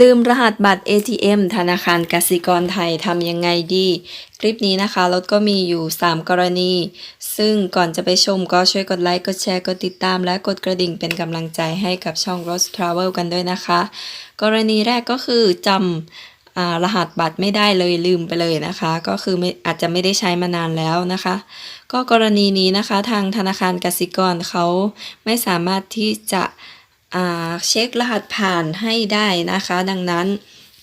ลืมรหัสบัตร ATM ธนาคารกสิกรไทยทำยังไงดี คลิปนี้นะคะรถก็มีอยู่ 3 กรณี ซึ่งก่อนจะไปชมก็ช่วยกดไลค์ กดแชร์ กดติดตาม และกดกระดิ่งเป็นกำลังใจให้กับช่อง r o s Travel กันด้วยนะคะ กรณีแรกก็คือจำอรหัสบัตรไม่ได้เลยลืมไปเลยนะคะ ก็คืออาจจะไม่ได้ใช้มานานแล้วนะคะ ก็กรณีนี้นะคะทางธนาคารกสิกรเขาไม่สามารถที่จะ เช็ครหัสผ่านให้ได้นะคะ ดังนั้น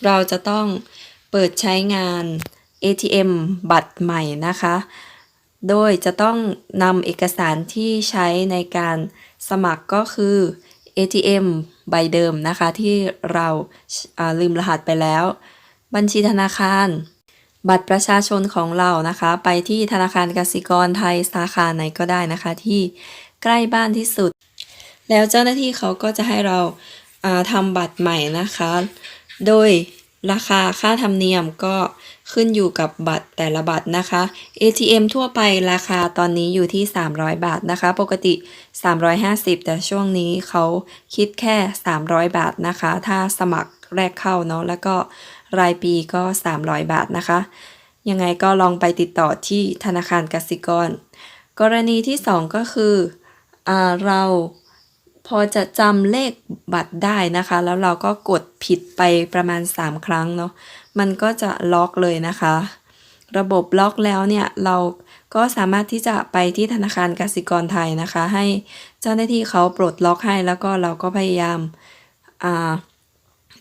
เราจะต้องเปิดใช้งาน ATM บัตรใหม่นะคะ โดยจะต้องนำเอกสารที่ใช้ในการสมัครก็คือ ATM ใบเดิมนะคะ ที่เราาลืมรหัสไปแล้ว บัญชีธนาคาร บัตรประชาชนของเรานะคะ ไปที่ธนาคารกสิกรไทยสาขาไหนก็ได้นะคะ ที่ใกล้บ้านที่สุด แล้วเจ้าหน้าที่เขาก็จะให้เราาทำบัตรใหม่นะคะ โดยราคาค่าธรรมเนียมก็ขึ้นอยู่กับบัตรแต่ละบัตรนะคะ ATM ทั่วไปราคาตอนนี้อยู่ที่ 300 บาทนะคะ ปกติ 350 แต่ช่วงนี้เขาคิดแค่ 300 บาทนะคะ ถ้าสมัครแรกเข้าเนาะ แล้วก็รายปีก็ 300 บาทนะคะ ยังไงก็ลองไปติดต่อที่ธนาคารกสิกร กรณีที่ 2 ก็คืออเรา พอจะจำเลขบัตรได้นะคะ แล้วเราก็กดผิดไปประมาณ 3 ครั้งเนาะมันก็จะล็อกเลยนะคะ ระบบล็อกแล้วเนี่ยเราก็สามารถที่จะไปที่ธนาคารกสิกรไทยนะคะ ให้เจ้าหน้าที่เขาปลดล็อกให้แล้วก็เราก็พยายามา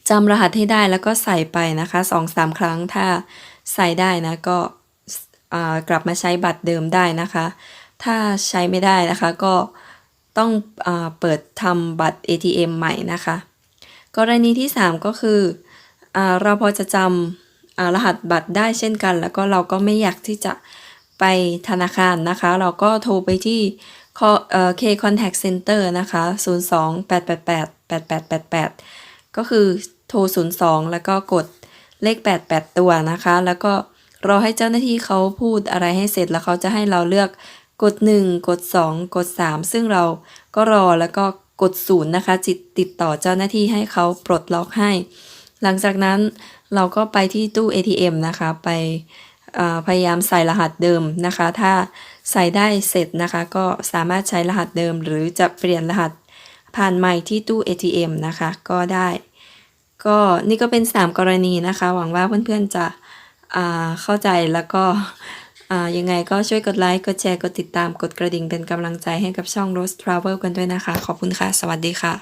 จำรหัสให้ได้แล้วก็ใส่ไปนะคะสองสามครั้งถ้าใส่ได้นะก็กลับมาใช้บัตรเดิมได้นะคะ ถ้าใช้ไม่ได้นะคะก็ ต้องอเปิดทำบัตร ATM ใหม่นะคะ กรณีที่ 3 ก็คืออเราพอจะจำรหัสบัตรได้เช่นกัน แล้วก็เราก็ไม่อยากที่จะไปธนาคารนะคะ เราก็โทรไปที่เอ่อ K Contact Center นะคะ 02-888-8888 ก็คือโทร 02 แล้วก็กดเลข 88 ตัวนะคะ แล้วก็รอให้เจ้าหน้าที่เขาพูดอะไรให้เสร็จแล้วเขาจะให้เราเลือก กด 1 กด 2 กด 3 ซึ่งเราก็รอแล้วก็กด0นะคะจิตติดต่อเจ้าหน้าที่ให้เขาปลดล็อกให้ หลังจากนั้นเราก็ไปที่ตู้ ATM นะคะ ไปพยายามใส่รหัสเดิมนะคะ ถ้าใส่ได้เสร็จนะคะ ก็สามารถใช้รหัสเดิม หรือจะเปลี่ยนรหัสผ่านใหม่ที่ตู้ ATM นะคะ ก็ได้ ก็นี่ก็เป็น 3 กรณีนะคะ หวังว่าเพื่อนๆจะเข้าใจแล้วก็ ยังไงก็ช่วยกดไลค์ กดแชร์ กดติดตาม กดกระดิ่งเป็นกำลังใจให้กับช่อง Rose Travel กันด้วยนะคะ ขอบคุณค่ะ สวัสดีค่ะ